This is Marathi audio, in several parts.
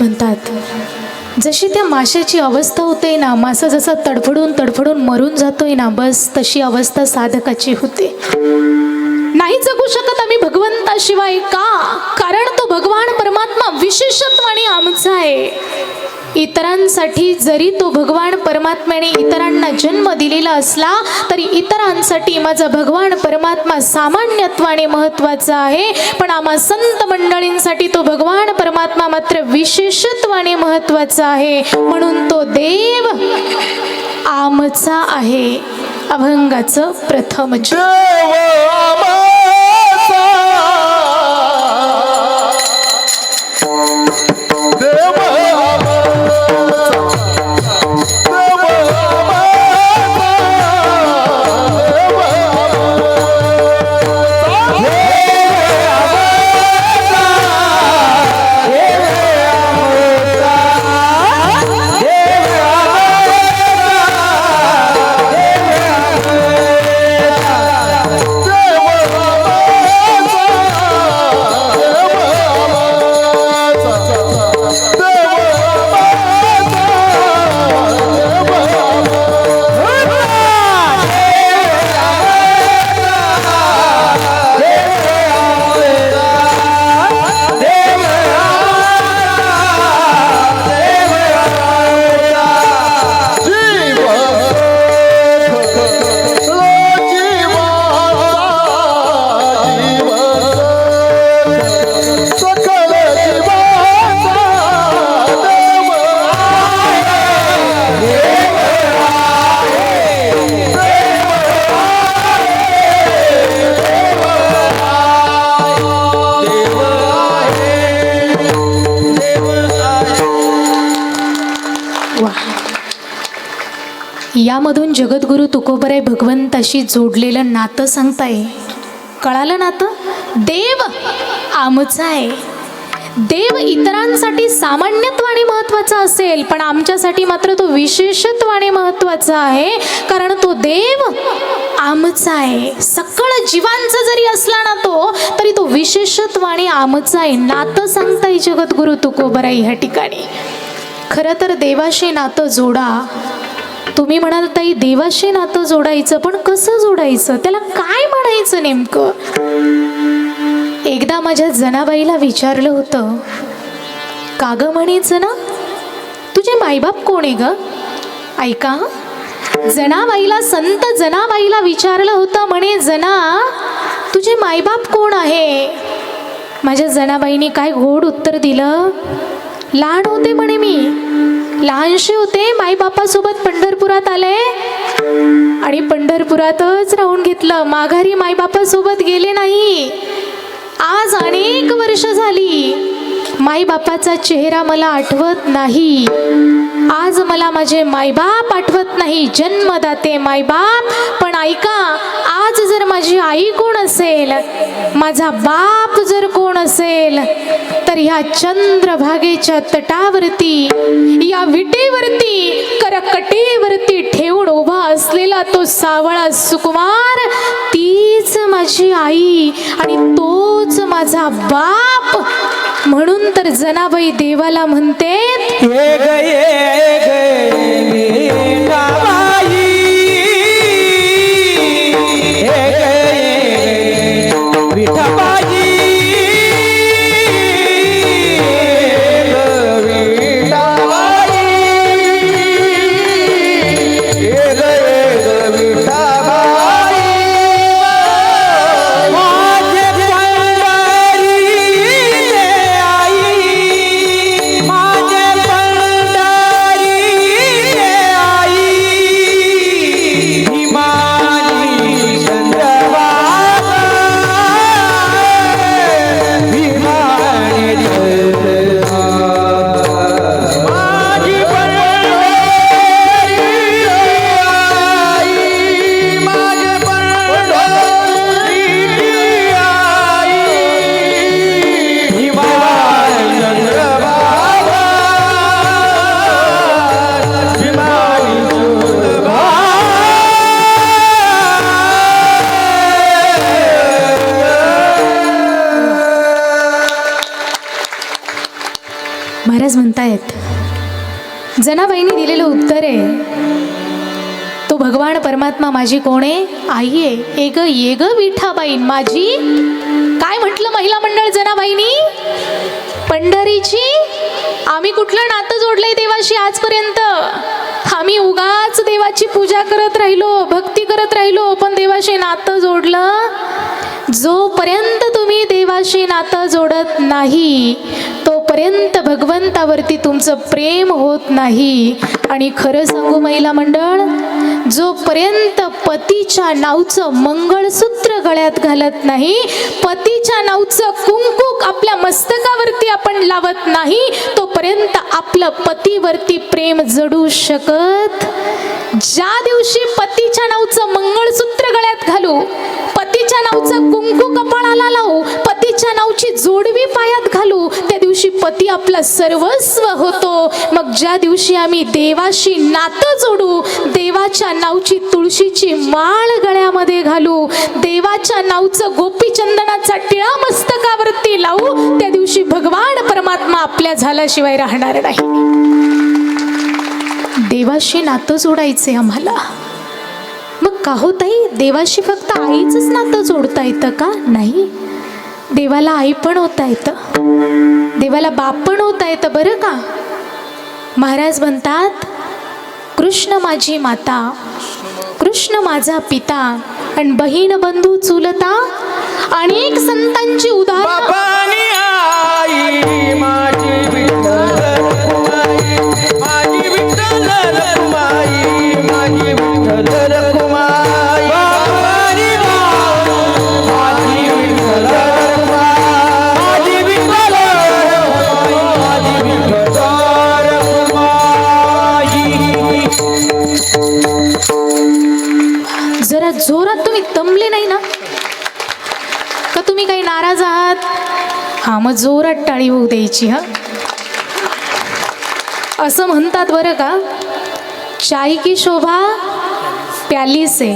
म्हणतात जशी त्या माशाची अवस्था होते ना मासा जसा तडफडून तडफडून मरून जातोय ना बस तशी अवस्था साधकाची होते. नाही जगू शकत आम्ही भगवंताशिवाय का? कारण तो भगवान परमात्मा विशेषत्वाने आमचा आहे. इतरांसाठी जरी तो भगवान परमात्म्याने इतरांना जन्म दिलेला असला तरी इतरांसाठी माझा भगवान परमात्मा सामान्यत्वाने महत्त्वाचा आहे. पण आम्हा संत मंडळींसाठी तो भगवान परमात्मा मात्र विशेषत्वाने महत्त्वाचा आहे. म्हणून तो देव आमचा आहे. अभंगाचं प्रथम जगद्गुरु तुकोबराय भगवंताशी जोडलेलं नातं सांगताय. कळालं नातं? देव आमचा आहे. देव इतरांसाठी सामान्यत्वाने महत्त्वाचा असेल पण आमच्यासाठी मात्र तो विशेषत्वाने महत्त्वाचा आहे कारण तो देव आमचा आहे. सकळ जीवांचा जरी असला ना तो तरी तो विशेषत्वाने आमचा आहे. नातं सांगताय जगद्गुरु तुकोबराई ह्या ठिकाणी. खरं तर देवाशी नातं जोडा. तुम्ही म्हणाल ताई देवाशी नातं जोडायचं पण कसं जोडायचं? त्याला काय म्हणायचं नेमकं? एकदा माझ्या जनाबाईला विचारलं होतं का ग म्हणायचं ना? तुझे मायबाप कोण आहे ग? ऐका जनाबाईला संत जनाबाईला विचारलं होतं म्हणे जना तुझे मायबाप कोण आहे? माझ्या जनाबाईने काय गोड उत्तर दिलं लहान होते म्हणे मी. लहानशी होते माईबापासोबत पंढरपुरात आले. आणि पंढरपुरातच राहून घेतलं. माघारी माईबापासोबत गेले नाही. आज अनेक वर्ष झाली. माईबापाचा चेहरा मला आठवत नाही. आज मला माझे मायबाप आठवत नाही. जन्मदाते मायबाप पण ऐका आज जर माझी आई कोण असेल माझा बाप जर कोण असेल तर ह्या चंद्रभागेच्या तटावरती या विटेवरती करकटेवरती ठेवून उभा असलेला तो सावळा सुकुमार तीच माझी आई आणि तोच माझा बाप. म्हणून तर जनाबाई देवाला म्हणते परमात्मा माझी कोण? आहे आई आहे ए ग ये ग विठाबाई. माझी? काय म्हटलं महिला मंडळ जनाबाईनी? पंढरीची? आम्ही कुठलं नातं जोडलंय देवाशी आजपर्यंत? आम्ही उगाच देवाची पूजा करत राहिलो भक्ती करत राहिलो पण देवाशी नातं जोडलं? जोपर्यंत तुम्ही देवाशी नातं जोडत नाही तोपर्यंत भगवंतावरती तुमचं प्रेम होत नाही. आणि खरं सांगू महिला मंडळ जोपर्यंत पतीच्या नावचं मंगळसूत्र गळ्यात घालत नाही पतीच्या नावचं कुंकुक आपल्या मस्तकावरती आपण लावत नाही तोपर्यंत आपलं पतीवरती प्रेम जडू शकत. ज्या दिवशी पतीच्या नावचं मंगळसूत्र गळ्यात घालू पतीच्या नावचं कुंकू कपाळाला लावू पतीच्या नावची जोडवी पायात घालू दिवशी पती आपला सर्वस्व होतो. मग ज्या दिवशी आम्ही देवाशी नातं जोडू देवाच्या नावची तुळशीची माळ गळ्यामध्ये घालू देवाच्या नावचं गोपीचंदनाचा टिळा मस्तकावरती लावू त्या दिवशी भगवान परमात्मा आपल्या झाल्याशिवाय राहणार नाही. देवाशी नातं जोडायचे आम्हाला. मग का हो ताई? देवाशी फक्त आईचंच नातं जोडता येतं का? नाही? देवाला आई पण होता येतं देवाला बाप पण होता येतं बरं का? महाराज म्हणतात कृष्ण माझी माता कृष्ण माझा पिता आणि बहीण बंधू चुलता अनेक संतांची उदाहरण. हा मग जोरात टाळी होऊ द्यायची हा? असं म्हणतात बरं का? चाय की शोभा प्याली से.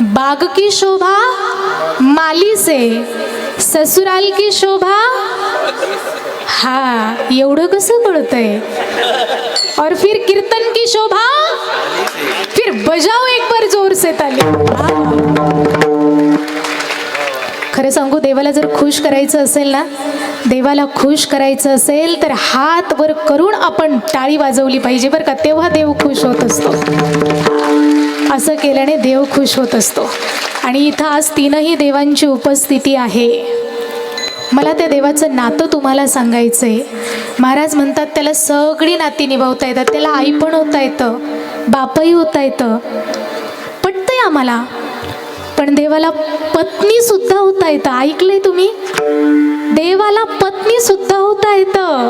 बाग की शोभा माली से. ससुराल की शोभा हा एवढं कसं कळतंय? और फिर कीर्तन की शोभा फिर बजाओ एक बार जोर से ताली खरं सांगू देवाला जर खुश करायचं असेल ना देवाला खुश करायचं असेल तर हात वर करून आपण टाळी वाजवली पाहिजे बरं का. तेव्हा देव खुश होत असतो. असं केल्याने देव खुश होत असतो. आणि इथं आज तीनही देवांची उपस्थिती आहे. मला त्या देवाचं नातं तुम्हाला सांगायचं आहे महाराज म्हणतात त्याला सगळी नाती निभावता येतात त्याला आई पण होता येतं बापही होता येतं. पटतंय आम्हाला. पण देवाला पत्नी सुद्धा होता येतं. ऐकलंय तुम्ही? देवाला पत्नी सुद्धा होता येतं.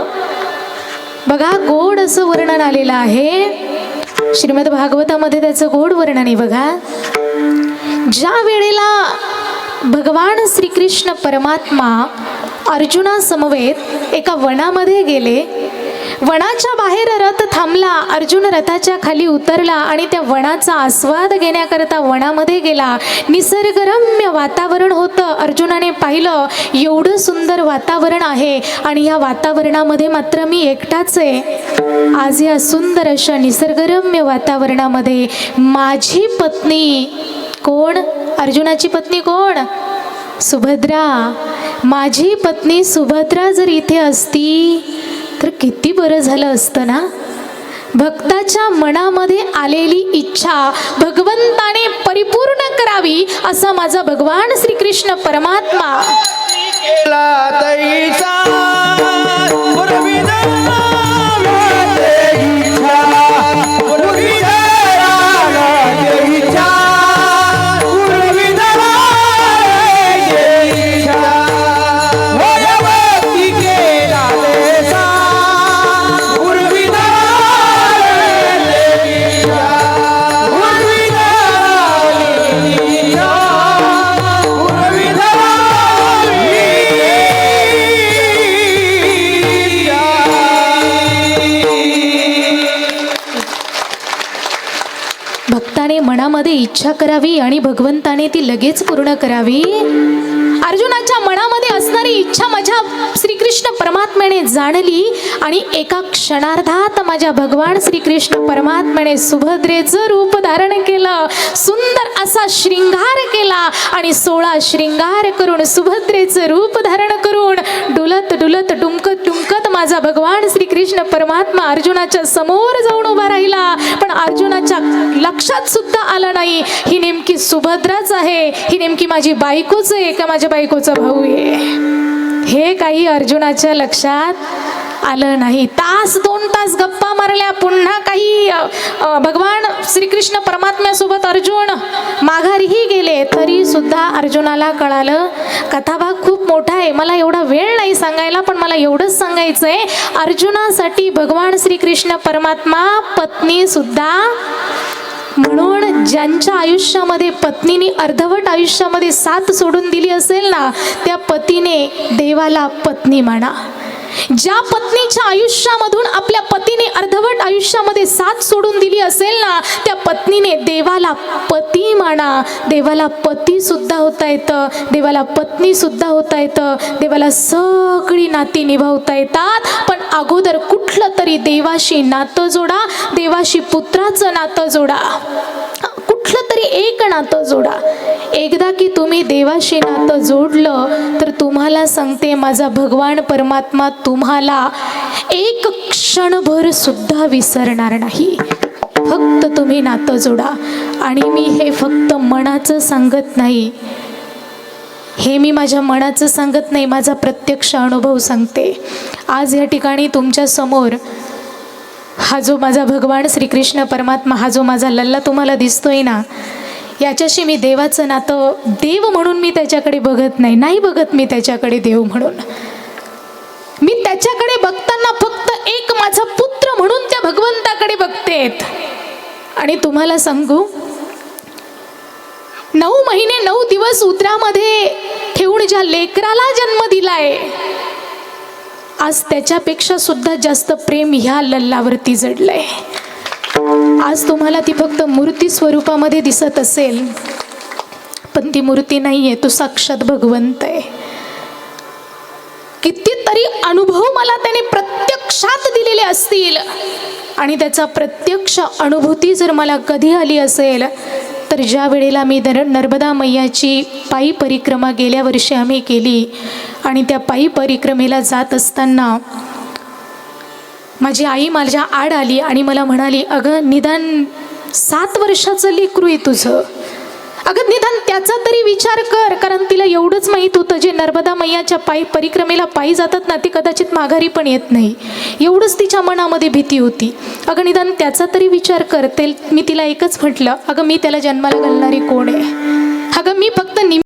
बघा गोड असं वर्णन आलेलं आहे. श्रीमद भागवतामध्ये त्याचं गोड वर्णन आहे बघा. ज्या वेळेला भगवान श्रीकृष्ण परमात्मा अर्जुनासमवेत एका वनामध्ये गेले वनाच्या बाहेर रथ थांबला अर्जुन रथाच्या खाली उतरला आणि त्या वनाचा आस्वाद घेण्याकरता वनामध्ये गेला. निसर्गरम्य वातावरण होतं. अर्जुनाने पाहिलं एवढं सुंदर वातावरण आहे आणि या वातावरणामध्ये मात्र मी एकटाच आहे. आज या सुंदर अशा निसर्गरम्य वातावरणामध्ये माझी पत्नी कोण? अर्जुनाची पत्नी कोण? सुभद्रा. माझी पत्नी सुभद्रा जर इथे असती तर किती बरं झालं असतं ना? भक्ताच्या मनामध्ये आलेली इच्छा भगवंताने परिपूर्ण करावी असा माझा भगवान श्रीकृष्ण परमात्मा. भक्ताने मनामध्ये इच्छा करावी आणि भगवंताने ती लगेच पूर्ण करावी? अर्जुनाच्या मनामध्ये असणारी इच्छा माझ्या श्रीकृष्ण परमात्म्याने जाणली आणि एका क्षणार्धात माझ्या भगवान श्रीकृष्ण परमात्म्याने सुभद्रेचं रूप धारण केलं सुंदर असा श्रृंगार केला आणि सोळा श्रृंगार करून सुभद्रेचं रूप धारण करून डुलत डुलत डुमकत डुमकत माझा भगवान श्रीकृष्ण परमात्मा अर्जुनाच्या समोर जाऊन उभा राहिला. लक्षात सुद्धा आलं नाही. ही नेमकी सुभद्राच आहे. ही नेमकी माझी बायकोच आहे का माझ्या बायकोचा भाऊ आहे? हे काही अर्जुनाच्या लक्षात आलं नाही. तास दोन तास गप्पा मारल्या. पुन्हा काही भगवान श्रीकृष्ण परमात्म्यासोबत अर्जुन माघारीही गेले. तरी सुद्धा अर्जुनाला कळालं कथाभाग खूप मोठा आहे. मला एवढा वेळ नाही सांगायला पण मला एवढंच सांगायचं आहे अर्जुनासाठी भगवान श्रीकृष्ण परमात्मा पत्नी सुद्धा म्हणून ज्यांच्या आयुष्यामध्ये पत्नीने अर्धवट आयुष्यामध्ये साथ सोडून दिली असेल ना त्या पतीने देवाला पत्नी म्हणा. ज्या पत्नीच्या आयुष्यामधून आपल्या पतीने अर्धवट आयुष्यामध्ये साथ सोडून दिली असेल ना त्या पत्नीने देवाला पती म्हणा. देवाला पती सुद्धा होता येतं देवाला पत्नी सुद्धा होता येतं देवाला सगळी नाती निभावता येतात. पण अगोदर कुठ तरी देवाशी नातं जोडा देवाशी पुत्राचं नातं जोडा. कुठलं तरी एक नातं जोडा. एकदा की तुम्ही देवाशी नातं जोडलं तर तुम्हाला सांगते माझा भगवान परमात्मा तुम्हाला एक क्षणभर सुद्धा विसरणार नाही. फक्त तुम्ही नातं जोडा. आणि मी हे फक्त मनाचं सांगत नाही. हे मी माझ्या मनाचं सांगत नाही माझा प्रत्यक्ष अनुभव सांगते. आज या ठिकाणी तुमच्यासमोर हा जो माझा भगवान श्रीकृष्ण परमात्मा हा जो माझा लल्ला तुम्हाला दिसतोय ना याच्याशी मी देवाचं नातं देव म्हणून मी त्याच्याकडे बघत नाही नाही बघत मी त्याच्याकडे देव म्हणून. मी त्याच्याकडे बघताना फक्त एक माझा पुत्र म्हणून त्या भगवंताकडे बघते आणि तुम्हाला सांगू नऊ महिने नऊ दिवस उदरामध्ये ठेवून ज्या लेकराला जन्म दिलाय आज त्याच्यापेक्षा सुद्धा जास्त प्रेम ह्या लल्लावरती जडलंय. आज तुम्हाला ती फक्त मूर्ती स्वरूपामध्ये दिसत असेल पण ती मूर्ती नाही आहे तो साक्षात भगवंत आहे. कितीतरी अनुभव मला त्याने प्रत्यक्षात दिलेले असतील आणि त्याचा प्रत्यक्ष अनुभूती जर मला कधी आली असेल तर ज्या वेळेला मी नर नर्मदा मैयाची पायी परिक्रमा गेल्या वर्षी आम्ही केली आणि त्या पायी परिक्रमेला जात असताना माझी आई माझ्या आड आली आणि मला म्हणाली अगं निदान सात वर्षाचं लेकरू आहे तुझं. अगं निदान त्याचा तरी विचार कर कारण तिला एवढंच माहीत होतं जे नर्मदा मैयाच्या पायी परिक्रमेला पायी जातात ना ती कदाचित माघारी पण येत नाही. एवढंच तिच्या मनामध्ये भीती होती. अगं निदान त्याचा तरी विचार कर ते मी तिला एकच म्हटलं अगं मी त्याला जन्माला घालणारी कोण आहे? अगं मी मी फक्त निम